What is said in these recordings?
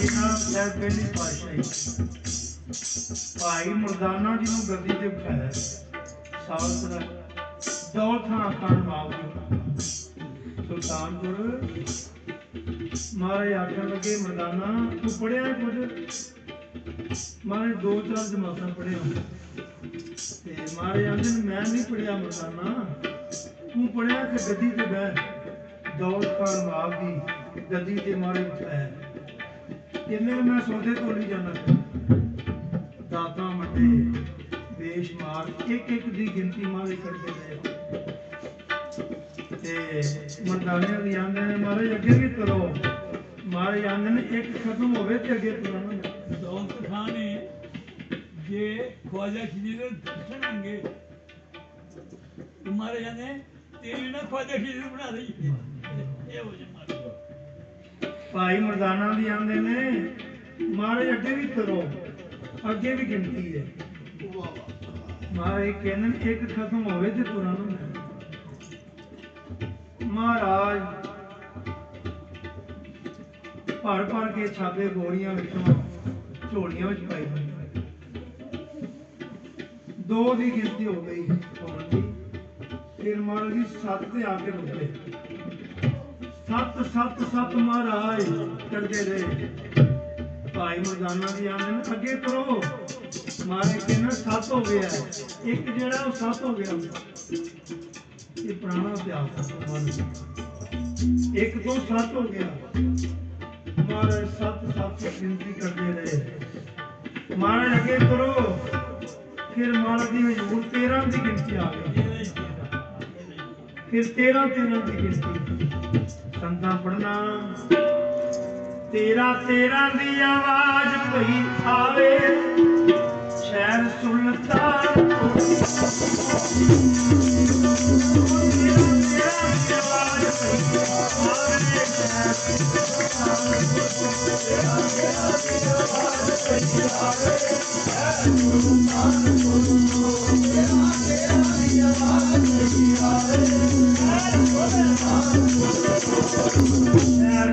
ਸਾਡੇ ਨਾਲ ਪਹਿਲੀ ਪਾਤਸ਼ਾਹੀ ਭਾਈ ਮਰਦਾਨਾ ਜੀ ਨੂੰ ਗੱਦੀ ਤੇ ਬਿਠਾਇਆ। ਸਾਲਸਰਾ ਦੌਲਤ ਖਾਨ ਖਾਨ ਸੁਲਤਾਨਪੁਰ। ਮਾਰੇ ਆਖਣ ਲੱਗੇ, ਮਰਦਾਨਾ, ਤੂੰ ਪੜਿਆ ਕੁਝ? ਮਾਰੇ ਦੋ ਚਾਰ ਜਮਾਤਾਂ ਪੜਿਆ ਤੇ ਮਾਰੇ ਆਂਦੇ ਮੈਂ ਨਹੀਂ ਪੜਿਆ ਮਰਦਾਨਾ। ਤੂੰ ਪੜਿਆ ਕਿ ਗੱਦੀ ਤੇ ਬਹਿ? ਦੌਲਤ ਖਾਨ ਬਾਬ ਦੀ ਗੱਦੀ ਤੇ ਮਾਰੇ ਬਿਠਾਇਆ। ਕਿੰਨੇ ਮੈਂ ਸੌਦੇ ਤੋਂ ਨਹੀਂ ਦਾਤਾ ਮੱਡੇ ਬੇਸ਼ਮਾਰ ਇੱਕ ਇੱਕ ਦੀ ਗਿਣਤੀ ਮਾਰੇ ਕਰਦੇ ਰਹੇ ਤੇ ਮਰਦਾਨੇ ਵੀ ਆਂਦੇ ਨੇ ਮਾਰੇ ਅੱਗੇ ਵੀ ਕਰੋ ਮਾਰੇ ਆਂਦੇ ਨੇ, ਇੱਕ ਖਤਮ ਹੋਵੇ ਤੇ ਅੱਗੇ ਤੁਰਨਾ ਦੌਲਤ ਖਾਨ ਨੇ ਜੇ ਖਵਾਜਾ ਖਿਜੀ ਦੇ ਦਰਸ਼ਨ ਮੰਗੇ ਤੁਮਾਰੇ ਜਾਨੇ ਤੇਰੀ ਨਾ ਖਵਾਜਾ ਖਿਜੀ ਬਣਾ ਲਈ ਇਹ ਹੋ ਜਾ ਭਾਈ ਮਰਦਾਨਾ ਵੀ ਆਂਦੇ ਨੇ। ਮਾਰੇ ਅੱਗੇ ਵੀ ਕਰੋ। ਅੱਗੇ ਵੀ ਗਿਣਤੀ ਹੈ। ਮਾਰੇ ਕਹਿੰਦੇ ਇੱਕ ਖਤਮ ਹੋਵੇ ਤੇ ਤੁਰਨਾ ਮਹਾਰਾਜ, ਭਰ ਭਰ ਕੇ ਛਾਪੇ ਗੋਲੀਆਂ ਵਿੱਚੋਂ, ਝੋਲੀਆਂ ਵਿੱਚ ਪਾਈ ਦੋ ਦੀ ਗਿਣਤੀ ਹੋ ਗਈ ਫਿਰ ਮਹਾਰਾਜ ਜੀ ਸੱਤ ਤੇ ਆ ਕੇ ਰੁਕੇ ਸੱਤ, ਸਤ ਸਤ ਮਹਾਰਾਜ, ਕਰਦੇ ਰਹੇ। ਭਾਈ ਮਰਦਾਨਾ ਦੀ ਆਂਦੇ ਨੇ ਅੱਗੇ ਕਰੋ। ਮਾਰੇ ਕਹਿੰਦੇ ਸੱਤ ਹੋ ਗਿਆ ਇੱਕ ਜਿਹੜਾ ਉਹ ਸੱਤ ਹੋ ਗਿਆ। ਇਹ ਪੁਰਾਣਾ ਇਤਿਹਾਸ ਇੱਕ ਤੋਂ ਸੱਤ ਹੋ ਗਿਆ। ਮਾਰੇ ਸੱਤ ਸੱਤ ਗਿਣਤੀ ਕਰਦੇ ਰਹੇ। ਮਾਰੇ ਅੱਗੇ ਕਰੋ। ਫਿਰ ਮਾਰੇ ਦੀ ਹਜ਼ੂਰ 13 ਦੀ ਗਿਣਤੀ ਆ ਗਈ। ਫਿਰ 13 13 ਦੀ ਗਿਣਤੀ। ਸੰਤਾਂ ਪੜਨਾ ਤੇਰਾ ਤੇਰਾ ਦੀ ਆਵਾਜ਼ ਪਈ ਆਵੇ। ਸ਼ਹਿਰ ਸੁਲਤਾਨ ਸ਼ਹਿਰ ਸੁਲਤਾਨਪੁਰ ਤੋਂ ਸ਼ਹਿਰ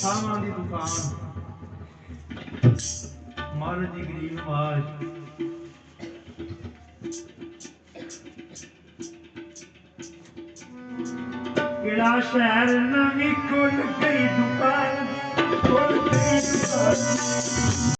ਸਾਮਾਂ ਦੀ ਦੁਕਾਨ। ਮਹਾਰਾਜ ਦੀ ਗਰੀਬ ਨਵਾਜ਼ ਕਿਹੜਾ ਸ਼ਹਿਰ ਨਵੀਂ ਖੁੱਲ ਗਈ ਦੁਕਾਨ? ਖੁੱਲ ਗਈ ਦੁਕਾਨ।